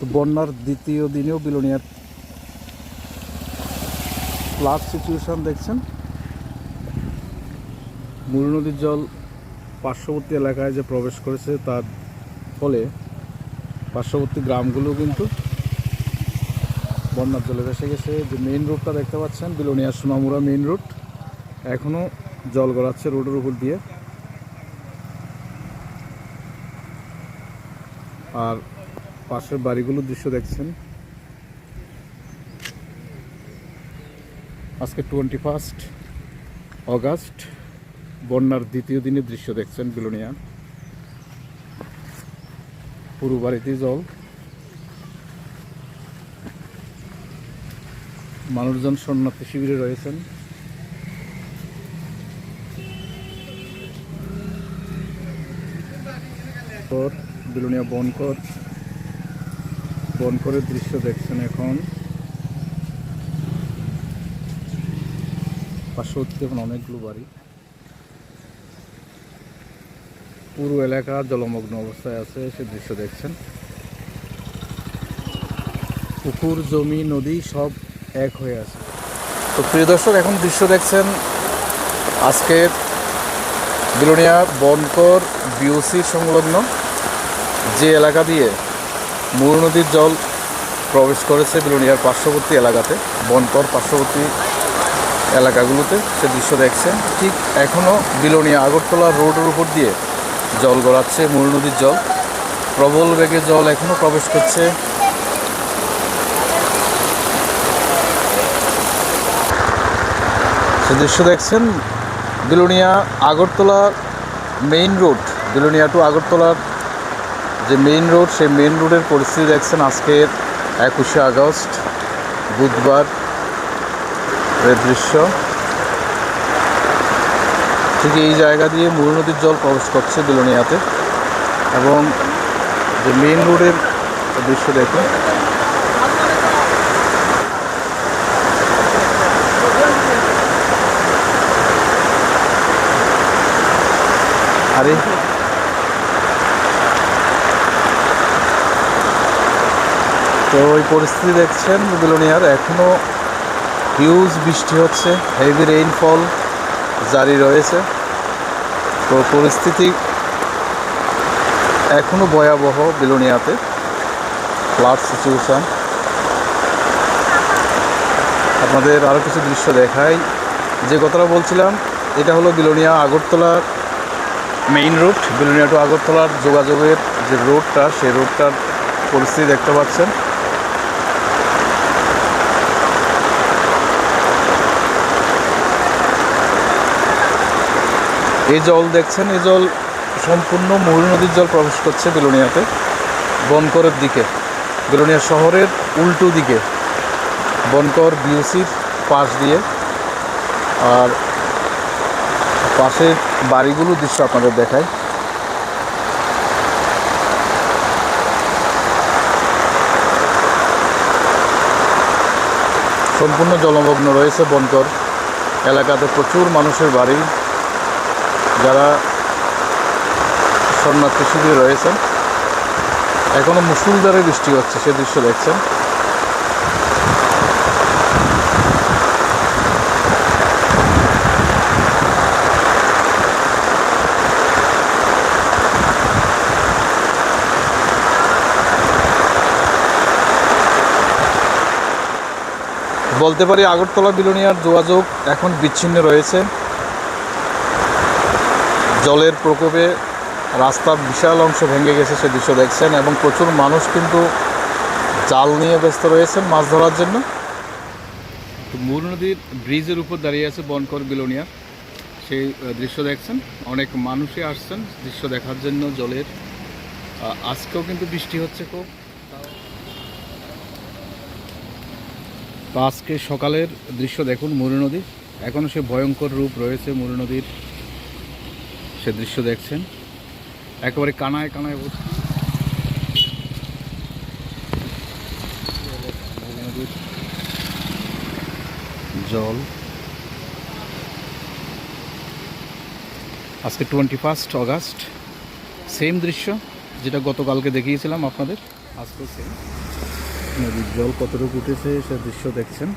তো বন্যার দ্বিতীয় দিনেও বিলোনিয়ার ফ্লাড সিচুয়েশন দেখছেন। মূল নদীর জল পার্শ্ববর্তী এলাকায় যে প্রবেশ করেছে তার ফলে পার্শ্ববর্তী গ্রামগুলো কিন্তু বন্যার জলে ভেসে গেছে। যে মেইন রোডটা দেখতে পাচ্ছেন বিলোনিয়া সোনামুড়া মেইন রোড এখনও জল গড়াচ্ছে রোডের উপর দিয়ে। আর পাশের বাড়িগুলোর দৃশ্য দেখছেন। আজকে টোয়েন্টি ফার্স্ট অগাস্ট বন্যার দ্বিতীয় দিনের দৃশ্য দেখছেন বিলোনিয়া। পুরো বাড়িতে জল। মানুষজন শরণার্থী শিবিরে রয়েছেন। বিলোনিয়া বনকর বনকরের দৃশ্য দেখছেন এখন। পার্শ্ববর্তী এখন অনেকগুলো বাড়ি। পুরো এলাকা জলমগ্ন অবস্থায় আছে, সে দৃশ্য দেখছেন। পুকুর, জমি, নদী সব এক হয়ে আছে। তো প্রিয় দর্শক, এখন দৃশ্য দেখছেন আজকের বিলোনিয়া বনকর বিওসি সংলগ্ন যে এলাকা দিয়ে মূল নদীর জল প্রবেশ করেছে বিলোনিয়ার পার্শ্ববর্তী এলাকাতে, বনকর পার্শ্ববর্তী এলাকাগুলোতে সে দৃশ্য দেখছেন ঠিক এখনও বিলোনিয়া আগরতলা রোডের উপর দিয়ে জল গড়াচ্ছে মূল নদীর জল। প্রবল বেগে জল এখনও প্রবেশ করছে। সে দৃশ্য দেখছেন Belonia Agartala main road, Belonia to আগরতলার যে মেইন রোড সেই মেইন রোডের পরিস্থিতি দেখছেন আজকের একুশে আগস্ট, বুধবার এর দৃশ্য। ঠিক এই জায়গা দিয়ে মূল নদীর জল প্রবেশ করছে বিলোনিয়াতে এবং যে মেইন রোডের দৃশ্য দেখুন। আরে তো ওই পরিস্থিতি দেখছেন বিলোনিয়ার এখনও হিউজ বৃষ্টি হচ্ছে, হেভি রেইনফল জারি রয়েছে। তো পরিস্থিতি এখনও ভয়াবহ বিলোনিয়াতে ফ্লাড সিচুয়েশান আপনাদের আরও কিছু দৃশ্য দেখাই। যে কথাটা বলছিলাম, এটা হলো বিলোনিয়া আগরতলার মেইন রুট বিলোনিয়া টু আগরতলার যোগাযোগের যে রোডটা সেই রোডটার পরিস্থিতি দেখতে পাচ্ছেন। এই জল দেখছেন, এই জল সম্পূর্ণ মহুল নদীর জল প্রবেশ করছে বেলুনিয়াতে, বনকরের দিকে। বেলুনিয়া শহরের উল্টো দিকে, বনকর বিউসির পাশ দিয়ে। আর পাশের বাড়িগুলো দৃশ্য আপনাদের দেখায়। সম্পূর্ণ জলমগ্ন রয়েছে বনকর এলাকাতে প্রচুর মানুষের বাড়ি। যারা শরণার্থী শিবিরে রয়েছেন এখনও মুসুলধারে বৃষ্টি হচ্ছে, সে দৃশ্য দেখছেন। বলতে পারি আগরতলা বিলোনিয়ার যোগাযোগ এখন বিচ্ছিন্ন রয়েছে। জলের প্রকোপে রাস্তার বিশাল অংশ ভেঙে গেছে, সে দৃশ্য দেখছেন এবং প্রচুর মানুষ কিন্তু জাল নিয়ে ব্যস্ত রয়েছেন মাছ ধরার জন্য। মূল নদীর ব্রিজের উপর দাঁড়িয়ে আছে বনকর বিলোনিয়া। সেই দৃশ্য দেখছেন। অনেক মানুষই আসছেন দৃশ্য দেখার জন্য জলের। আজকেও কিন্তু বৃষ্টি হচ্ছে খুব। আজকে সকালের দৃশ্য দেখুন মুরু নদী। এখনও সে ভয়ঙ্কর রূপ রয়েছে মুরু নদীর। সে দৃশ্য দেখছেন। একেবারে কানায় কানায় নদীর জল। আজকে টোয়েন্টি ফার্স্ট অগাস্ট সেম দৃশ্য যেটা গতকালকে দেখিয়েছিলাম আপনাদের। আজকে সেম নদীর জল কতটুকু উঠেছে সে দৃশ্য দেখছেন।